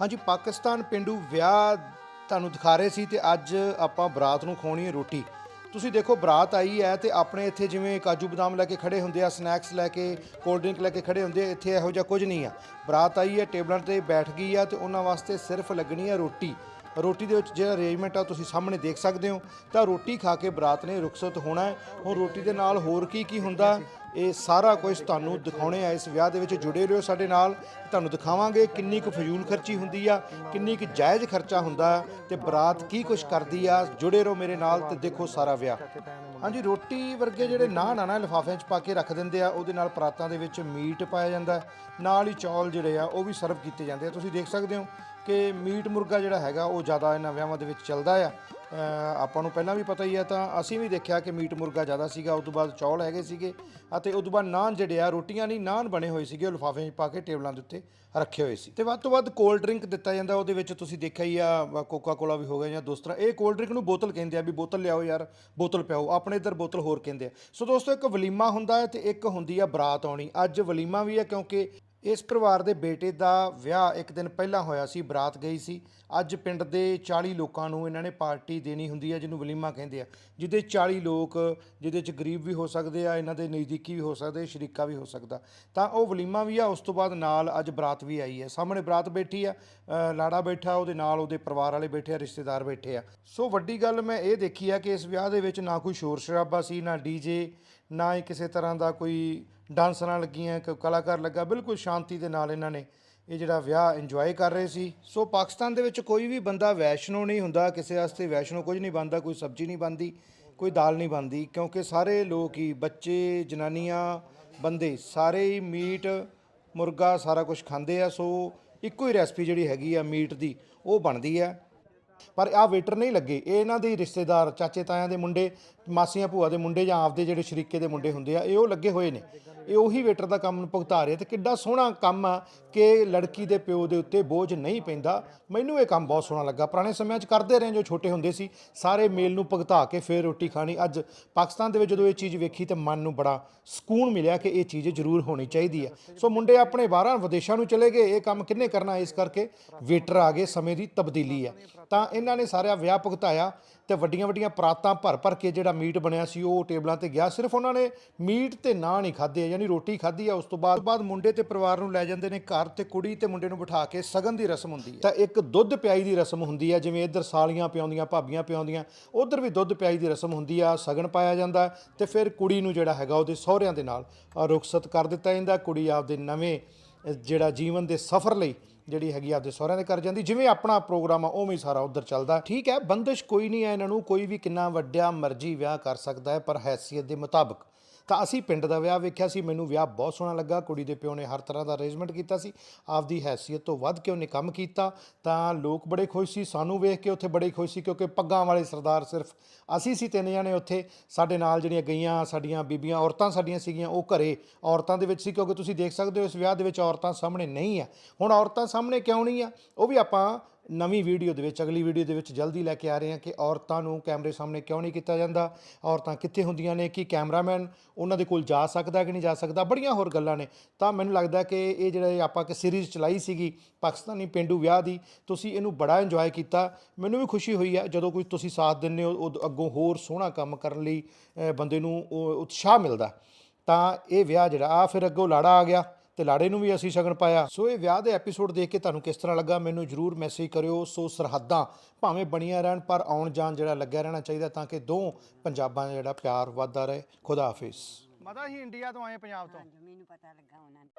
ਹਾਂਜੀ, ਪਾਕਿਸਤਾਨ ਪਿੰਡੂ ਵਿਆਹ ਤੁਹਾਨੂੰ ਦਿਖਾ ਰਹੇ ਸੀ ਤੇ ਅੱਜ ਆਪਾਂ ਬਰਾਤ ਨੂੰ ਖਵਾਉਣੀ ਹੈ ਰੋਟੀ। ਤੁਸੀਂ ਦੇਖੋ, ਬਰਾਤ ਆਈ ਹੈ ਤੇ ਆਪਣੇ ਇੱਥੇ ਜਿਵੇਂ ਕਾਜੂ ਬਦਾਮ ਲੈ ਕੇ ਖੜੇ ਹੁੰਦੇ ਆ, ਸਨੈਕਸ ਲੈ ਕੇ, ਕੋਲਡ ਡਰਿੰਕ ਲੈ ਕੇ ਖੜੇ ਹੁੰਦੇ ਆ, ਇੱਥੇ ਇਹੋ ਜਿਹਾ ਕੁਝ ਨਹੀਂ ਆ। ਬਰਾਤ ਆਈ ਹੈ, ਟੇਬਲਾਂ ਤੇ ਬੈਠ ਗਈ ਆ ਤੇ ਉਹਨਾਂ ਵਾਸਤੇ ਸਿਰਫ ਲੱਗਣੀ ਹੈ ਰੋਟੀ। ਰੋਟੀ ਦੇ ਵਿੱਚ ਜਿਹੜਾ ਅਰੇਂਜਮੈਂਟ ਆ, ਤੁਸੀਂ ਸਾਹਮਣੇ ਦੇਖ ਸਕਦੇ ਹੋ। ਤਾਂ ਰੋਟੀ ਖਾ ਕੇ ਬਰਾਤ ਨੇ ਰੁਖਸਤ ਹੋਣਾ ਹੈ। ਹੁਣ ਰੋਟੀ ਦੇ ਨਾਲ ਹੋਰ ਕੀ ਕੀ ਹੁੰਦਾ? ਇਹ ਸਾਰਾ ਕੁਝ ਤੁਹਾਨੂੰ ਦਿਖਾਉਣੇ ਆ ਇਸ ਵਿਆਹ ਦੇ ਵਿੱਚ। ਜੁੜੇ ਰਹੋ ਸਾਡੇ ਨਾਲ, ਤੁਹਾਨੂੰ ਦਿਖਾਵਾਂਗੇ ਕਿੰਨੀ ਕੁ ਫਜ਼ੂਲ ਖਰਚੀ ਹੁੰਦੀ ਆ, ਕਿੰਨੀ ਕੁ ਜਾਇਜ਼ ਖਰਚਾ ਹੁੰਦਾ ਹੈ ਤੇ ਬਰਾਤ ਕੀ ਕੁਝ ਕਰਦੀ ਆ। ਜੁੜੇ ਰਹੋ ਮੇਰੇ ਨਾਲ ਤੇ ਦੇਖੋ ਸਾਰਾ ਵਿਆਹ। ਹਾਂਜੀ, ਰੋਟੀ ਵਰਗੇ ਜਿਹੜੇ ਨਾਨ ਆ ਨਾ, ਲਿਫਾਫਿਆਂ 'ਚ ਪਾ ਕੇ ਰੱਖ ਦਿੰਦੇ ਆ, ਉਹਦੇ ਨਾਲ ਪਰਾਤਾਂ ਦੇ ਵਿੱਚ ਮੀਟ ਪਾਇਆ ਜਾਂਦਾ ਨਾਲ ਹੀ ਚੌਲ ਜਿਹੜੇ ਆ, ਉਹ ਵੀ ਸਰਵ ਕੀਤੇ ਜਾਂਦੇ ਆ। ਤੁਸੀਂ ਦੇਖ ਸਕਦੇ ਹੋ ਕਿ ਮੀਟ ਮੁਰਗਾ ਜਿਹੜਾ ਹੈਗਾ, ਉਹ ਜ਼ਿਆਦਾ ਇਹਨਾਂ ਵਿਆਹਾਂ ਦੇ ਵਿੱਚ ਚੱਲਦਾ ਆ। ਆਪਾਂ ਨੂੰ ਪਹਿਲਾਂ ਵੀ ਪਤਾ ਹੀ ਆ ਤਾਂ ਅਸੀਂ ਵੀ ਦੇਖਿਆ ਕਿ ਮੀਟ ਮੁਰਗਾ ਜ਼ਿਆਦਾ ਸੀਗਾ, ਉਸ ਤੋਂ ਬਾਅਦ ਚੌਲ ਹੈਗੇ ਸੀਗੇ ਅਤੇ ਉਸ ਤੋਂ ਬਾਅਦ ਨਾਨ ਜਿਹੜੇ ਆ, ਰੋਟੀਆਂ ਨਹੀਂ, ਨਾਨ ਬਣੇ ਹੋਏ ਸੀਗੇ, ਉਹ ਲਿਫਾਫੇ 'ਚ ਪਾ ਕੇ ਟੇਬਲਾਂ ਦੇ ਉੱਤੇ ਰੱਖੇ ਹੋਏ ਸੀ। ਤੇ ਵੱਧ ਤੋਂ ਵੱਧ ਕੋਲਡ ਡਰਿੰਕ ਦਿੱਤਾ ਜਾਂਦਾ, ਉਹਦੇ ਵਿੱਚ ਤੁਸੀਂ ਦੇਖਿਆ ਹੀ ਆ ਕੋਕਾ ਕੋਲਾ ਵੀ ਹੋ ਗਿਆ ਜਾਂ ਦੋਸਤਰਾ ਇਹ ਕੋਲਡ ਡਰਿੰਕ ਨੂੰ ਬੋਤਲ ਕਹਿੰਦੇ ਆ ਵੀ ਬੋਤਲ ਲਿਆਓ ਯਾਰ, ਬੋਤਲ ਪਿਆਓ, ਆਪਣੇ ਇੱਧਰ ਬੋਤਲ ਹੋਰ ਕਹਿੰਦੇ ਆ। ਸੋ ਦੋਸਤੋ, ਇੱਕ ਵਲੀਮਾ ਹੁੰਦਾ ਹੈ ਤੇ ਇੱਕ ਹੁੰਦੀ ਆ ਬਰਾਤ ਆਉਣੀ। ਅੱਜ ਵਲੀਮਾ ਵੀ ਹੈ ਕਿਉਂਕਿ ਇਸ ਪਰਿਵਾਰ ਦੇ ਬੇਟੇ ਦਾ ਵਿਆਹ ਇੱਕ ਦਿਨ ਪਹਿਲਾਂ ਹੋਇਆ ਸੀ, ਬਰਾਤ ਗਈ ਸੀ। ਅੱਜ ਪਿੰਡ ਦੇ 40 ਲੋਕਾਂ ਨੂੰ ਇਹਨਾਂ ਨੇ ਪਾਰਟੀ ਦੇਣੀ ਹੁੰਦੀ ਹੈ ਜਿਹਨੂੰ ਵਲੀਮਾ ਕਹਿੰਦੇ ਆ। ਜਿਹਦੇ 40 ਲੋਕ, ਜਿਹਦੇ ਚ ਗਰੀਬ ਵੀ ਹੋ ਸਕਦੇ ਆ, ਇਹਨਾਂ ਦੇ ਨਜ਼ਦੀਕੀ ਵੀ ਹੋ ਸਕਦੇ, ਸ਼ਰੀਕਾ ਵੀ ਹੋ ਸਕਦਾ। ਤਾਂ ਉਹ ਵਲੀਮਾ ਵੀ ਆ, ਉਸ ਤੋਂ ਬਾਅਦ ਨਾਲ ਅੱਜ ਬਰਾਤ ਵੀ ਆਈ ਹੈ ਸਾਹਮਣੇ ਬਰਾਤ ਬੈਠੀ ਆ ਲਾੜਾ ਬੈਠਾ, ਉਹਦੇ ਨਾਲ ਉਹਦੇ ਪਰਿਵਾਰ ਵਾਲੇ ਬੈਠੇ ਆ, ਰਿਸ਼ਤੇਦਾਰ ਬੈਠੇ ਆ। ਸੋ ਵੱਡੀ ਗੱਲ ਮੈਂ ਇਹ ਦੇਖੀ ਆ ਕਿ ਇਸ ਵਿਆਹ ਦੇ ਵਿੱਚ ਨਾ ਕੋਈ ਸ਼ੋਰ ਸ਼ਰਾਬਾ ਸੀ, ਨਾ ਡੀਜੇ ਨਾ ਹੀ ਕਿਸੇ ਤਰ੍ਹਾਂ ਦਾ ਕੋਈ ਡਾਂਸਰਾਂ ਲੱਗੀਆਂ ਕੋਈ ਕਲਾਕਾਰ ਲੱਗਾ, ਬਿਲਕੁਲ ਸ਼ਾਂਤੀ ਦੇ ਨਾਲ ਇਹਨਾਂ ਨੇ ਇਹ ਜਿਹੜਾ ਵਿਆਹ ਇੰਜੋਏ ਕਰ ਰਹੇ ਸੀ। ਸੋ ਪਾਕਿਸਤਾਨ ਦੇ ਵਿੱਚ ਕੋਈ ਵੀ ਬੰਦਾ ਵੈਸ਼ਨੋ ਨਹੀਂ ਹੁੰਦਾ, ਕਿਸੇ ਵਾਸਤੇ ਵੈਸ਼ਨੋ ਕੁਝ ਨਹੀਂ ਬਣਦਾ, ਕੋਈ ਸਬਜ਼ੀ ਨਹੀਂ ਬਣਦੀ, ਕੋਈ ਦਾਲ ਨਹੀਂ ਬਣਦੀ, ਕਿਉਂਕਿ ਸਾਰੇ ਲੋਕ ਹੀ, ਬੱਚੇ, ਜਨਾਨੀਆਂ, ਬੰਦੇ, ਸਾਰੇ ਹੀ ਮੀਟ, ਮੁਰਗਾ ਸਾਰਾ ਕੁਝ ਖਾਂਦੇ ਆ, ਸੋ ਇੱਕੋ ਹੀ ਰੈਸਪੀ ਜਿਹੜੀ ਹੈਗੀ ਆ ਮੀਟ ਦੀ, ਉਹ ਬਣਦੀ ਆ। ਪਰ ਆ ਵੇਟਰ ਨਹੀਂ ਲੱਗੇ। ਇਹ ਇਹਨਾਂ ਦੇ ਹੀ ਰਿਸ਼ਤੇਦਾਰ, ਚਾਚੇ ਤਾਇਆਂ ਦੇ ਮੁੰਡੇ, ਮਾਸੀਆਂ ਭੂਆ ਦੇ ਮੁੰਡੇ ਜਾਂ ਆਪਦੇ ਜਿਹੜੇ ਸ਼ਰੀਕੇ ਦੇ ਮੁੰਡੇ ਹੁੰਦੇ ਆ, ਇਹ ਉਹ ਲੱਗੇ ਹੋਏ ਨੇ। ਇਹ ਉਹੀ ਵੇਟਰ ਦਾ ਕੰਮ ਨੂੰ ਭੁਗਤਾ ਰਹੇ ਤੇ ਕਿੱਡਾ ਸੋਹਣਾ ਕੰਮ ਆ ਕਿ ਲੜਕੀ ਦੇ ਪਿਓ ਦੇ ਉੱਤੇ ਬੋਝ ਨਹੀਂ ਪੈਂਦਾ। ਮੈਨੂੰ ਇਹ ਕੰਮ ਬਹੁਤ ਸੋਹਣਾ ਲੱਗਾ। ਪੁਰਾਣੇ ਸਮਿਆਂ 'ਚ ਕਰਦੇ ਰਹੇ ਜੋ ਛੋਟੇ ਹੁੰਦੇ ਸੀ। ਸਾਰੇ ਮੇਲ ਨੂੰ ਭੁਗਤਾ ਕੇ ਫਿਰ ਰੋਟੀ ਖਾਣੀ। ਅੱਜ ਪਾਕਿਸਤਾਨ ਦੇ ਵਿੱਚ ਜਦੋਂ ਇਹ ਚੀਜ਼ ਵੇਖੀ ਤੇ ਮਨ ਨੂੰ ਬੜਾ ਸਕੂਨ ਮਿਲਿਆ ਕਿ ਇਹ ਚੀਜ਼ ਜ਼ਰੂਰ ਹੋਣੀ ਚਾਹੀਦੀ ਹੈ ਸੋ ਮੁੰਡੇ ਆਪਣੇ ਬਾਹਰਾਂ ਵਿਦੇਸ਼ਾਂ ਨੂੰ ਚਲੇ ਗਏ। ਇਹ ਕੰਮ ਕਿੰਨੇ ਕਰਨਾ ਇਸ ਕਰਕੇ ਵੇਟਰ ਆ ਗਏ ਸਮੇਂ ਦੀ ਤਬਦੀਲੀ ਆ। ਤਾਂ ਇਹਨਾਂ ਨੇ ਸਾਰਾ ਵਿਆਹ ਭੁਗਤਾਇਆ ਤੇ ਵੱਡੀਆਂ ਵੱਡੀਆਂ ਪਰਾਤਾਂ ਭਰ ਭਰ ਕੇ ਜਿਹੜਾ ਮੀਟ ਬਣਿਆ ਸੀ, ਉਹ ਟੇਬਲਾਂ ਤੇ ਗਿਆ। ਸਿਰਫ ਉਹਨਾਂ ਨੇ ਮੀਟ ਤੇ ਨਾਂ ਨਹੀਂ ਖਾਧੇ, ਯਾਨੀ ਰੋਟੀ ਖਾਧੀ ਆ, ਉਸ ਤੋਂ ਬਾਅਦ ਬਾਅਦ ਮੁੰਡੇ ਤੇ ਪਰਿਵਾਰ ਨੂੰ ਲੈ ਜਾਂਦੇ ਨੇ ਘਰ ਤੇ ਕੁੜੀ ਤੇ ਮੁੰਡੇ ਨੂੰ ਬਿਠਾ ਕੇ ਸਗਨ ਦੀ ਰਸਮ ਹੁੰਦੀ ਹੈ। ਤਾਂ ਇੱਕ ਦੁੱਧ ਪਿਆਈ ਦੀ ਰਸਮ ਹੁੰਦੀ ਹੈ, ਜਿਵੇਂ ਇੱਧਰ ਸਾਲੀਆਂ ਪਿਆਉਂਦੀਆਂ, ਭਾਬੀਆਂ ਪਿਆਉਂਦੀਆਂ, ਉਧਰ ਵੀ ਦੁੱਧ ਪਿਆਈ ਦੀ ਰਸਮ ਹੁੰਦੀ ਆ, ਸਗਨ ਪਾਇਆ ਜਾਂਦਾ ਹੈ ਤੇ ਫਿਰ ਕੁੜੀ ਨੂੰ ਜਿਹੜਾ ਹੈਗਾ ਉਹਦੇ ਸਹੁਰਿਆਂ ਦੇ ਨਾਲ ਰੁਖਸਤ ਕਰ ਦਿੱਤਾ ਜਾਂਦਾ। ਕੁੜੀ ਆਪਦੇ ਨਵੇਂ ਜਿਹੜਾ ਜੀਵਨ ਦੇ ਸਫ਼ਰ ਲਈ ਜਿਹੜੀ ਹੈਗੀ ਆਪਦੇ ਸਹੁਰਿਆਂ ਦੇ ਘਰ ਜਾਂਦੀ, ਜਿਵੇਂ ਆਪਣਾ ਪ੍ਰੋਗਰਾਮ ਆ, ਉਵੇਂ ਹੀ ਸਾਰਾ ਉਧਰ ਚੱਲਦਾ ਠੀਕ ਹੈ, ਬੰਦਿਸ਼ ਕੋਈ ਨਹੀਂ ਹੈ ਇਹਨਾਂ ਨੂੰ, ਕੋਈ ਵੀ ਕਿੰਨਾ ਵੱਡਿਆ ਮਰਜ਼ੀ ਵਿਆਹ ਕਰ ਸਕਦਾ ਹੈ, ਪਰ ਹੈਸੀਅਤ ਦੇ ਮੁਤਾਬਕ। ਤਾਂ ਅਸੀਂ ਪਿੰਡ ਦਾ ਵਿਆਹ ਵੇਖਿਆ ਸੀ, ਮੈਨੂੰ ਵਿਆਹ ਬਹੁਤ ਸੋਹਣਾ ਲੱਗਾ, ਕੁੜੀ ਦੇ ਪਿਓ ਨੇ ਹਰ ਤਰ੍ਹਾਂ ਦਾ ਅਰੇਂਜਮੈਂਟ ਕੀਤਾ ਸੀ, ਆਪਦੀ ਹੈਸੀਅਤ ਤੋਂ ਵੱਧ ਕੇ ਉਹਨੇ ਕੰਮ ਕੀਤਾ, ਤਾਂ ਲੋਕ ਬੜੇ ਖੁਸ਼ ਸੀ, ਸਾਨੂੰ ਵੇਖ ਕੇ ਉੱਥੇ ਬੜੇ ਖੁਸ਼ ਸੀ, ਕਿਉਂਕਿ ਪੱਗਾਂ ਵਾਲੇ ਸਰਦਾਰ ਸਿਰਫ ਅਸੀਂ ਸੀ, ਤਿੰਨ ਜਣੇ ਉੱਥੇ। ਸਾਡੇ ਨਾਲ ਜਿਹੜੀਆਂ ਗਈਆਂ ਸਾਡੀਆਂ ਬੀਬੀਆਂ, ਔਰਤਾਂ ਸਾਡੀਆਂ ਸੀਗੀਆਂ, ਉਹ ਘਰੇ ਔਰਤਾਂ ਦੇ ਵਿੱਚ ਸੀ, ਕਿਉਂਕਿ ਤੁਸੀਂ ਦੇਖ ਸਕਦੇ ਹੋ, ਇਸ ਵਿਆਹ ਦੇ ਵਿੱਚ ਔਰਤਾਂ ਸਾਹਮਣੇ ਨਹੀਂ ਆ। ਹੁਣ ਔਰਤਾਂ ਸਾਹਮਣੇ ਕਿਉਂ ਨਹੀਂ ਆ? ਉਹ ਵੀ ਆਪਾਂ ਨਵੀਂ ਵੀਡੀਓ ਦੇ ਵਿੱਚ, ਅਗਲੀ ਵੀਡੀਓ ਦੇ ਵਿੱਚ ਜਲਦੀ ਲੈ ਕੇ ਆ ਰਹੇ ਹਾਂ ਕਿ ਔਰਤਾਂ ਨੂੰ ਕੈਮਰੇ ਸਾਹਮਣੇ ਕਿਉਂ ਨਹੀਂ ਕੀਤਾ ਜਾਂਦਾ? ਔਰਤਾਂ ਕਿੱਥੇ ਹੁੰਦੀਆਂ ਨੇ? ਕਿ ਕੈਮਰਾਮੈਨ ਉਹਨਾਂ ਦੇ ਕੋਲ ਜਾ ਸਕਦਾ ਕਿ ਨਹੀਂ ਜਾ ਸਕਦਾ? ਬੜੀਆਂ ਹੋਰ ਗੱਲਾਂ ਨੇ। ਤਾਂ ਮੈਨੂੰ ਲੱਗਦਾ ਕਿ ਇਹ ਜਿਹੜਾ ਆਪਾਂ ਕਿ ਸੀਰੀਜ਼ ਚਲਾਈ ਸੀਗੀ, ਪਾਕਿਸਤਾਨੀ ਪਿੰਡੂ ਵਿਆਹ ਦੀ, ਤੁਸੀਂ ਇਹਨੂੰ ਬੜਾ ਇੰਜੋਏ ਕੀਤਾ। ਮੈਨੂੰ ਵੀ ਖੁਸ਼ੀ ਹੋਈ ਆ, ਜਦੋਂ ਕੋਈ ਤੁਸੀਂ ਸਾਥ ਦਿੰਦੇ ਹੋ, ਉਦ- ਅੱਗੋਂ ਹੋਰ ਸੋਹਣਾ ਕੰਮ ਕਰਨ ਲਈ ਬੰਦੇ ਨੂੰ ਉਹ ਉਤਸ਼ਾਹ ਮਿਲਦਾ। ਤਾਂ ਇਹ ਵਿਆਹ ਜਿਹੜਾ ਆ ਫਿਰ ਅੱਗੋਂ ਲਾੜਾ ਆ ਗਿਆ। ਤੇ ਲਾੜੇ ਨੂੰ ਵੀ ਅਸੀਂ ਸ਼ਗਨ ਪਾਇਆ। ਸੋ ਇਹ ਵਿਆਹ ਦੇ ਐਪੀਸੋਡ ਦੇਖ ਕੇ ਤੁਹਾਨੂੰ ਕਿਸ ਤਰ੍ਹਾਂ ਲੱਗਾ ਮੈਨੂੰ ਜਰੂਰ ਮੈਸੇਜ ਕਰਿਓ। ਸੋ ਸਰਹੱਦਾਂ ਭਾਵੇਂ ਬਣੀਆਂ ਰਹਿਣ ਪਰ ਆਉਣ ਜਾਣ ਜਿਹੜਾ ਲੱਗਿਆ ਰਹਿਣਾ ਚਾਹੀਦਾ ਤਾਂ ਕਿ ਦੋ ਪੰਜਾਬਾਂ ਦਾ ਜਿਹੜਾ ਪਿਆਰ ਵੱਧਦਾ ਰਹੇ। ਖੁਦਾ ਹਾਫਿਜ਼। ਮਤਾ ਹੀ ਇੰਡੀਆ ਤੋਂ ਆਏ ਪੰਜਾਬ ਤੋਂ। ਹਾਂਜੀ ਮੈਨੂੰ ਪਤਾ ਲੱਗਾ ਉਹਨਾਂ ਨੇ।